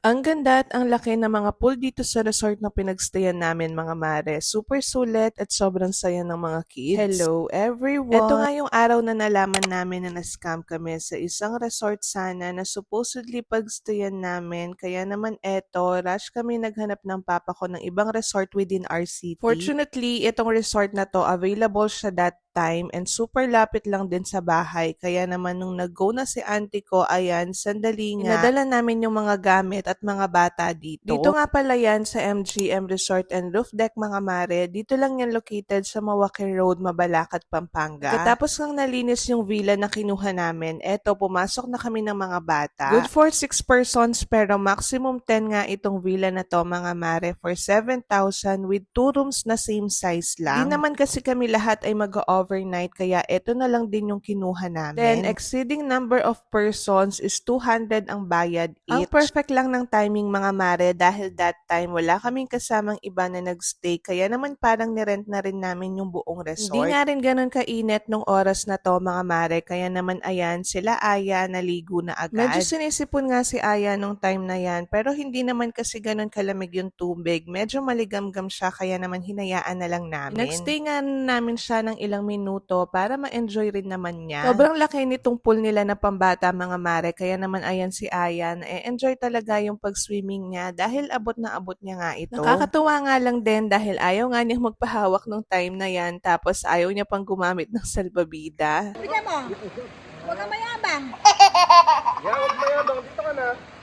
Ang ganda at ang laki ng mga pool dito sa resort na pinagstayan namin mga mare. Super sulit at sobrang saya ng mga kids. Hello everyone! Ito nga yung araw na nalaman namin na na-scam kami sa isang resort sana na supposedly pagstayan namin. Kaya naman eto, rush kami naghanap ng papa ko ng ibang resort within our city. Fortunately, itong resort na to available siya that time and super lapit lang din sa bahay. Kaya naman nung nag-go na si auntie ko, ayan, sandali nga. Inadala namin yung mga gamit at mga bata dito. Dito nga pala yan sa MGM Resort and Roof Deck mga mare. Dito lang yan located sa Mawake Road, Mabalacat, Pampanga. Katapos nang nalinis yung villa na kinuha namin, eto, pumasok na kami ng mga bata. Good for 6 persons pero maximum 10 nga itong villa na to mga mare for 7,000 with 2 rooms na same size lang. Di naman kasi kami lahat ay mag-overnight kaya eto na lang din yung kinuha namin. Then exceeding number of persons is 200 ang bayad each. Ang perfect lang ng timing mga mare dahil that time wala kaming kasamang iba na nagstay kaya naman parang nirent na rin namin yung buong resort. Hindi nga rin ganun kainit nung oras na to mga mare kaya naman ayan sila Aya naligo na agad. Medyo sinisipon nga si Aya nung time na yan pero hindi naman kasi ganun kalamig yung tubig. Medyo maligamgam siya kaya naman hinayaan na lang namin. Nagstay nga namin siya ng ilang minuto para ma-enjoy rin naman niya. Sobrang laki nitong pool nila na pambata mga mare kaya naman ayan si Aya na-enjoy talaga yung pag-swimming niya dahil abot na abot niya nga ito. Nakakatuwa nga lang din dahil ayaw nga niya magpahawak nung time na yan tapos ayaw niya pang gumamit ng salbabida. Bigyan mo. Huwag kang mayabang. Ya, huwag mayabang. Dito ka na.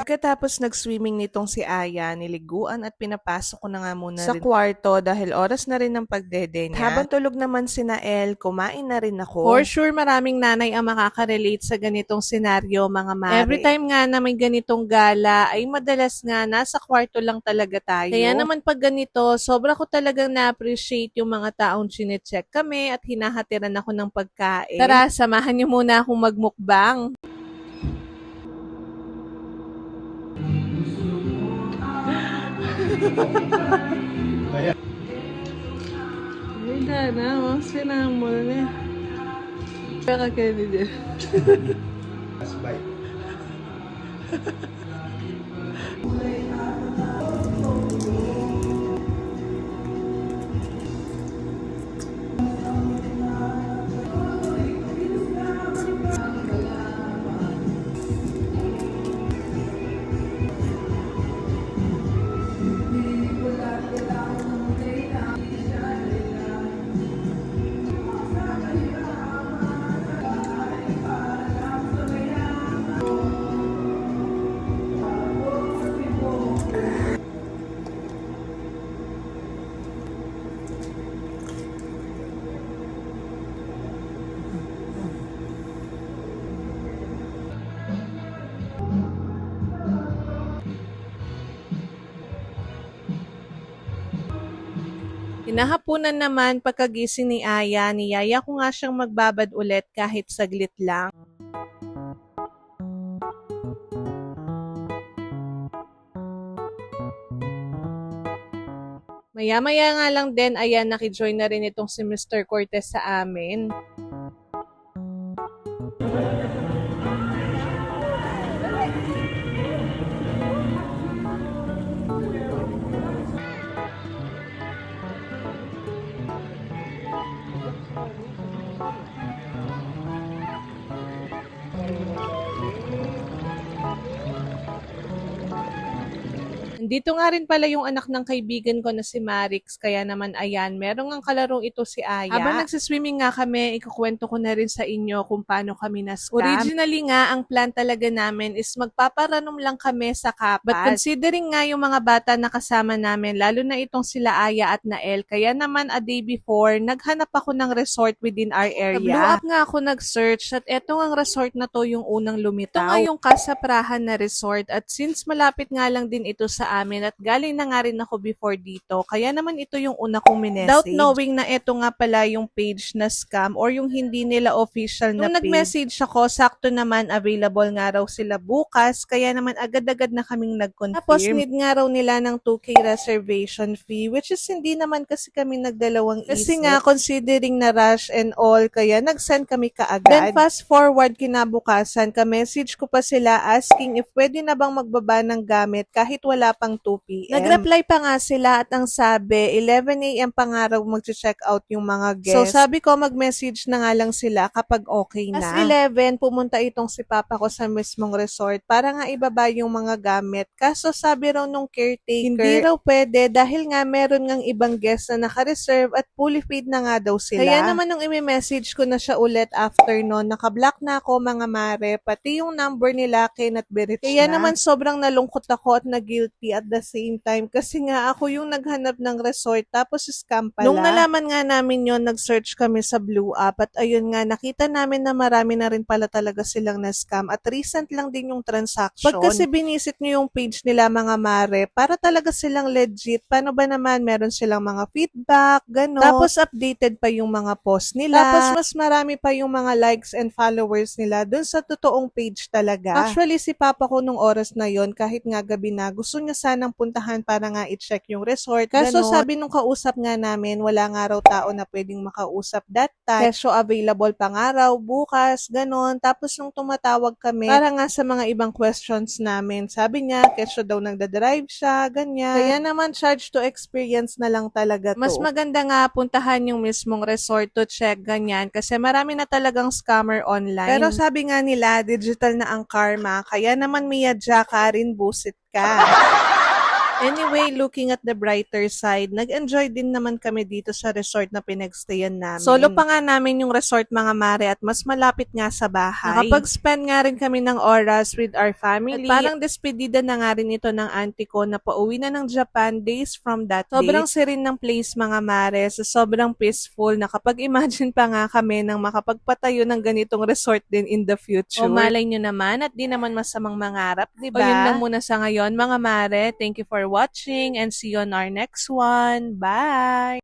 Pagkatapos nag-swimming nitong si Aya, niliguan at pinapasok ko na nga muna sa kwarto dahil oras na rin ng pagdede niya. Habang tulog naman si Nael, kumain na rin ako. For sure, maraming nanay ang makaka-relate sa ganitong senaryo, mga mare. Every time nga na may ganitong gala, ay madalas nga nasa kwarto lang talaga tayo. Kaya naman pag ganito, sobra ko talagang na-appreciate yung mga taong chinecheck kami at hinahatiran ako ng pagkain. Tara, samahan niyo muna akong magmukbang. Hindi na, mga sinamol niya. Kaya kayo din. Bye. Hinahapunan naman pagkagising ni Aya, niyaya ko nga siyang magbabad ulit kahit saglit lang. Maya-maya nga lang din, ayan, nakijoin na rin itong si Mr. Cortez sa amin. Nandito nga rin pala yung anak ng kaibigan ko na si Marix, kaya naman ayan, meron nga kalarong ito si Aya. Habang nagsiswimming nga kami, ikukwento ko na rin sa inyo kung paano kami na-scam. Originally nga, ang plan talaga namin is magpaparanom lang kami sa kapad. But considering nga yung mga bata na kasama namin, lalo na itong sila Aya at Nael, kaya naman a day before, naghanap ako ng resort within our area. Blow up nga ako nag-search at eto ang resort na to yung unang lumitaw. Ito nga yung Casa Prahan na resort at since malapit nga lang din ito sa amin at galing na nga rin ako before dito. Kaya naman ito yung una kong minessage. Without knowing na ito nga pala yung page na scam or yung hindi nila official na Nung page. nag-message ako, sakto naman available nga raw sila bukas. Kaya naman agad-agad na kaming nag-confirm. Tapos need nga raw nila ng 2K reservation fee which is hindi naman kasi kami nagdalawang Kasi isip. nga considering na rush and all, kaya nag-send kami kaagad. Then fast forward kinabukasan, ka-message ko pa sila asking if pwede na bang magbaba ng gamit kahit wala pang 2 p.m. Nag-reply pa nga sila at ang sabi, 11 a.m. pa nga raw mag-check out yung mga guests. So sabi ko mag-message na nga lang sila kapag okay na. As 11, pumunta itong si Papa ko sa mismong resort para nga ibaba yung mga gamit. Kaso sabi raw nung caretaker, hindi raw pwede dahil nga meron ngang ibang guests na naka-reserve at fully paid na nga daw sila. Kaya naman nung i-message ko na siya ulit after noon, naka-block na ako mga mare, pati yung number nila cannot be reached Kaya na. naman sobrang nalungkot ako at at the same time kasi nga ako yung naghanap ng resort tapos scam pala. Nung nalaman nga namin yon nag-search kami sa Blue App at ayun nga, nakita namin na marami na rin pala talaga silang na-scam at recent lang din yung transaction. Pag kasi binisit nyo yung page nila mga mare, para talaga silang legit. Paano ba naman? Meron silang mga feedback, gano'n. Tapos updated pa yung mga post nila. Tapos mas marami pa yung mga likes and followers nila dun sa totoong page talaga. Actually, si Papa ko nung oras na yon kahit nga gabi na, gusto niya sanang puntahan para nga i-check yung resort. Kaso Ganon. sabi nung kausap nga namin, wala nga raw tao na pwedeng makausap that time. Kesyo available pa nga raw, bukas, ganon. Tapos nung tumatawag kami, para nga sa mga ibang questions namin, sabi niya, kesyo daw nagdadrive siya, ganyan. Kaya naman charge to experience na lang talaga to. Mas maganda nga puntahan yung mismong resort to check, ganyan. Kasi marami na talagang scammer online. Pero sabi nga nila, digital na ang karma. Kaya naman miyadya ka rin, busit ka. Anyway, looking at the brighter side, nag-enjoy din naman kami dito sa resort na pinagstayan namin. Solo pa nga namin yung resort mga mare at mas malapit nga sa bahay. Nakapag-spend nga rin kami ng oras with our family. At parang despedida na nga rin ito ng auntie ko na pauwi na ng Japan days from that Sobrang serene ng place mga mare, sa sobrang peaceful. Nakapag-imagine pa nga kami ng makapagpatayo ng ganitong resort din in the future. O malay nyo naman at di naman masamang mangarap, di ba? O yun lang muna sa ngayon mga mare. Thank you for watching and see you on our next one. Bye!